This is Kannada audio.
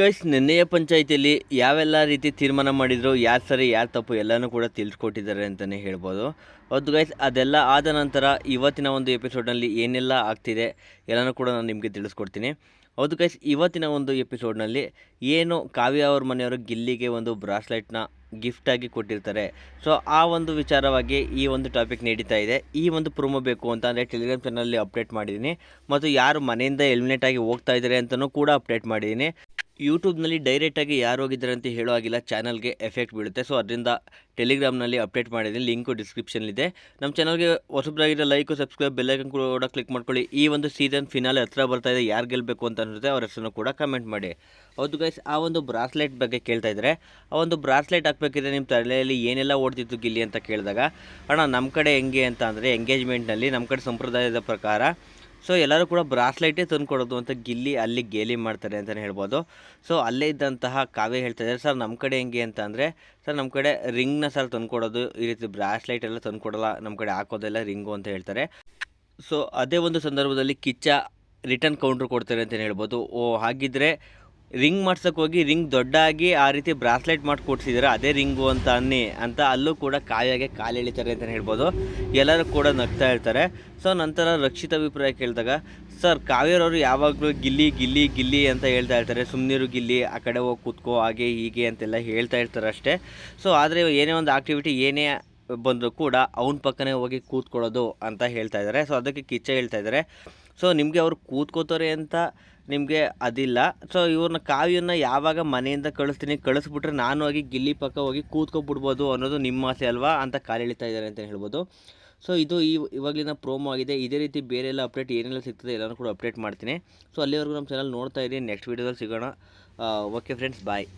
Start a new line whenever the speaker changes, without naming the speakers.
ಗೈಸ್ ನಿನ್ನೆಯ ಪಂಚಾಯಿತಿಯಲ್ಲಿ ಯಾವೆಲ್ಲ ರೀತಿ ತೀರ್ಮಾನ ಮಾಡಿದ್ರು, ಯಾರು ಸರಿ, ಯಾರು ತಪ್ಪು ಎಲ್ಲನೂ ಕೂಡ ತಿಳಿಸ್ಕೊಟ್ಟಿದ್ದಾರೆ ಅಂತಲೇ ಹೇಳ್ಬೋದು. ಹೌದು ಗೈಸ್ ಅದೆಲ್ಲ ಆದ ನಂತರ ಇವತ್ತಿನ ಒಂದು ಎಪಿಸೋಡ್ನಲ್ಲಿ ಏನೆಲ್ಲ ಆಗ್ತಿದೆ ಎಲ್ಲನೂ ಕೂಡ ನಾನು ನಿಮಗೆ ತಿಳಿಸ್ಕೊಡ್ತೀನಿ. ಹೌದು ಗೈಸ್ ಇವತ್ತಿನ ಒಂದು ಎಪಿಸೋಡ್ನಲ್ಲಿ ಏನು ಕಾವ್ಯ ಅವ್ರ ಮನೆಯವರು ಗಿಲ್ಲಿಗೆ ಒಂದು ಬ್ರಾಸ್ಲೆಟ್ನ ಗಿಫ್ಟಾಗಿ ಕೊಟ್ಟಿರ್ತಾರೆ. ಸೊ ಆ ಒಂದು ವಿಚಾರವಾಗಿ ಈ ಒಂದು ಟಾಪಿಕ್ ನಡೀತಾ ಇದೆ. ಈ ಒಂದು ಪ್ರೊಮೋ ಬೇಕು ಅಂತ ಅಂದರೆ ಟೆಲಿಗ್ರಾಮ್ ಚಾನಲಲ್ಲಿ ಅಪ್ಡೇಟ್ ಮಾಡಿದ್ದೀನಿ. ಮತ್ತು ಯಾರು ಮನೆಯಿಂದ ಎಲಿಮಿನೇಟ್ ಆಗಿ ಹೋಗ್ತಾ ಇದ್ದಾರೆ ಅಂತಲೂ ಕೂಡ ಅಪ್ಡೇಟ್ ಮಾಡಿದ್ದೀನಿ. ಯೂಟ್ಯೂಬ್ನಲ್ಲಿ ಡೈರೆಕ್ಟಾಗಿ ಯಾರು ಹೋಗಿದ್ದಾರೆ ಅಂತ ಹೇಳೋ ಆಗಿಲ್ಲ ಚಾನಲ್ಗೆ ಎಫೆಕ್ಟ್ ಬೀಳುತ್ತೆ. ಸೊ ಅದರಿಂದ ಟೆಲಿಗ್ರಾಮ್ನಲ್ಲಿ ಅಪ್ಡೇಟ್ ಮಾಡಿದ್ದೀನಿ ಲಿಂಕು ಡಿಸ್ಕ್ರಿಪ್ಷನ್ಲಿದೆ ನಮ್ಮ ಚಾನಲ್ಗೆ ಹೊಸಬ್ರಾಗಿರೋ ಲೈಕು ಸಬ್ಸ್ಕ್ರೈಬ್ ಬೆಲ್ಲೈಕನ್ ಕೂಡ ಕ್ಲಿಕ್ ಮಾಡ್ಕೊಳ್ಳಿ. ಈ ಒಂದು ಸೀಸನ್ ಫಿನಾಲೆ ಹತ್ರ ಬರ್ತಾ ಇದೆ, ಯಾರು ಗೆಲ್ಲಬೇಕು ಅಂತ ಅನ್ಸುತ್ತೆ ಅವ್ರ ಹೆಸರನ್ನು ಕೂಡ ಕಮೆಂಟ್ ಮಾಡಿ. ಹೌದು ಗೈಸ್ ಆ ಒಂದು ಬ್ರಾಸ್ಲೆಟ್ ಬಗ್ಗೆ ಕೇಳ್ತಾ ಇದ್ದಾರೆ ಆ ಒಂದು ಬ್ರಾಸ್ಲೆಟ್ ಹಾಕ್ಬೇಕಿದ್ರೆ ನಿಮ್ಮ ತಲೆಯಲ್ಲಿ ಏನೆಲ್ಲ ಓಡ್ತಿತ್ತು ಗಿಲ್ಲಿ ಅಂತ ಕೇಳಿದಾಗ, ಅಣ್ಣ ನಮ್ಮ ಕಡೆ ಹೆಂಗೆ ಅಂತ ಅಂದರೆ ಎಂಗೇಜ್ಮೆಂಟ್ನಲ್ಲಿ ನಮ್ಮ ಕಡೆ ಸಂಪ್ರದಾಯದ ಪ್ರಕಾರ ಸೊ ಎಲ್ಲರೂ ಕೂಡ ಬ್ರಾಸ್ಲೈಟೇ ತಂದು ಕೊಡೋದು ಅಂತ ಗಿಲ್ಲಿ ಅಲ್ಲಿ ಗೇಲಿ ಮಾಡ್ತಾರೆ ಅಂತಲೇ ಹೇಳ್ಬೋದು. ಸೊ ಅಲ್ಲೇ ಇದ್ದಂತಹ ಕಾವ್ಯ ಹೇಳ್ತಾ ಇದ್ದಾರೆ. ಸರ್ ನಮ್ಮ ಕಡೆ ಹೆಂಗೆ ಅಂತ ಅಂದರೆ ಸರ್ ನಮ್ಮ ಕಡೆ ರಿಂಗ್ನ ಸರ್ ತಂದು ಕೊಡೋದು ಈ ರೀತಿ ಬ್ರಾಸ್ಲೈಟ್ ಎಲ್ಲ ತಂದು ಕೊಡೋಲ್ಲ ನಮ್ಮ ಕಡೆ ಹಾಕೋದೆಲ್ಲ ರಿಂಗು ಅಂತ ಹೇಳ್ತಾರೆ. ಸೊ ಅದೇ ಒಂದು ಸಂದರ್ಭದಲ್ಲಿ ಕಿಚ್ಚ ರಿಟರ್ನ್ ಕೌಂಟ್ರ್ ಕೊಡ್ತಾರೆ ಅಂತಲೇ ಹೇಳ್ಬೋದು. ಓ, ಹಾಗಿದ್ರೆ ರಿಂಗ್ ಮಾಡ್ಸೋಕೆ ಹೋಗಿ ರಿಂಗ್ ದೊಡ್ಡಾಗಿ ಆ ರೀತಿ ಬ್ರಾಸ್ಲೆಟ್ ಮಾಡಿ ಕೊಡ್ಸಿದ್ದಾರೆ ಅದೇ ರಿಂಗು ಅಂತ ಅನ್ನಿ, ಅಂತ ಅಲ್ಲೂ ಕೂಡ ಕಾವ್ಯಾಗೆ ಕಾಲು ಎಳಿತಾರೆ ಅಂತಲೇ ಹೇಳ್ಬೋದು. ಎಲ್ಲರೂ ಕೂಡ ನಗ್ತಾ ಇರ್ತಾರೆ. ಸೊ ನಂತರ ರಕ್ಷಿತ ಅಭಿಪ್ರಾಯ ಕೇಳಿದಾಗ, ಸರ್ ಕಾವ್ಯರವರು ಯಾವಾಗಲೂ ಗಿಲ್ಲಿ ಗಿಲ್ಲಿ ಗಿಲ್ಲಿ ಅಂತ ಹೇಳ್ತಾ ಇರ್ತಾರೆ. ಸುಮ್ಮನಿರು ಗಿಲ್ಲಿ, ಆ ಕಡೆ ಹೋಗಿ ಕೂತ್ಕೋ, ಹಾಗೆ ಹೀಗೆ ಅಂತೆಲ್ಲ ಹೇಳ್ತಾ ಇರ್ತಾರೆ ಅಷ್ಟೇ. ಸೊ ಆದರೆ ಏನೇ ಒಂದು ಆಕ್ಟಿವಿಟಿ ಏನೇ ಬಂದರೂ ಕೂಡ ಅವನ ಪಕ್ಕನೇ ಹೋಗಿ ಕೂತ್ಕೊಳ್ಳೋದು ಅಂತ ಹೇಳ್ತಾ ಇದ್ದಾರೆ ಸೊ ಅದಕ್ಕೆ ಕಿಚ್ಚ ಹೇಳ್ತಾ ಇದ್ದಾರೆ ಸೊ ನಿಮಗೆ ಅವ್ರು ಕೂತ್ಕೋತಾರೆ ಅಂತ ನಿಮಗೆ ಅದಿಲ್ಲ. ಸೊ ಇವ್ರನ್ನ ಕಾವ್ಯನ ಯಾವಾಗ ಮನೆಯಿಂದ ಕಳಿಸ್ತೀನಿ, ಕಳಿಸ್ಬಿಟ್ರೆ ನಾನು ಹೋಗಿ ಗಿಲ್ಲಿ ಪಕ್ಕ ಹೋಗಿ ಕೂತ್ಕೊಬಿಡ್ಬೋದು ಅನ್ನೋದು ನಿಮ್ಮ ಆಸೆ ಅಲ್ವಾ ಅಂತ ಕಾಲು ಎಳಿತಾ ಇದ್ದಾರೆ ಅಂತ ಹೇಳ್ಬೋದು. ಸೊ ಇದು ಈ ಇವಾಗಲಿನ ಪ್ರೋಮೋ ಆಗಿದೆ. ಇದೇ ರೀತಿ ಬೇರೆ ಎಲ್ಲ ಅಪ್ಡೇಟ್ ಏನೆಲ್ಲ ಸಿಗ್ತದೆ ಎಲ್ಲರೂ ಕೂಡ ಅಪ್ಡೇಟ್ ಮಾಡ್ತೀನಿ. ಸೊ ಅಲ್ಲಿವರೆಗೂ ನಮ್ಮ ಚಾನಲ್ ನೋಡ್ತಾ ಇದ್ದೀನಿ ನೆಕ್ಸ್ಟ್ ವೀಡಿಯೋದಲ್ಲಿ ಸಿಗೋಣ. Okay friends bye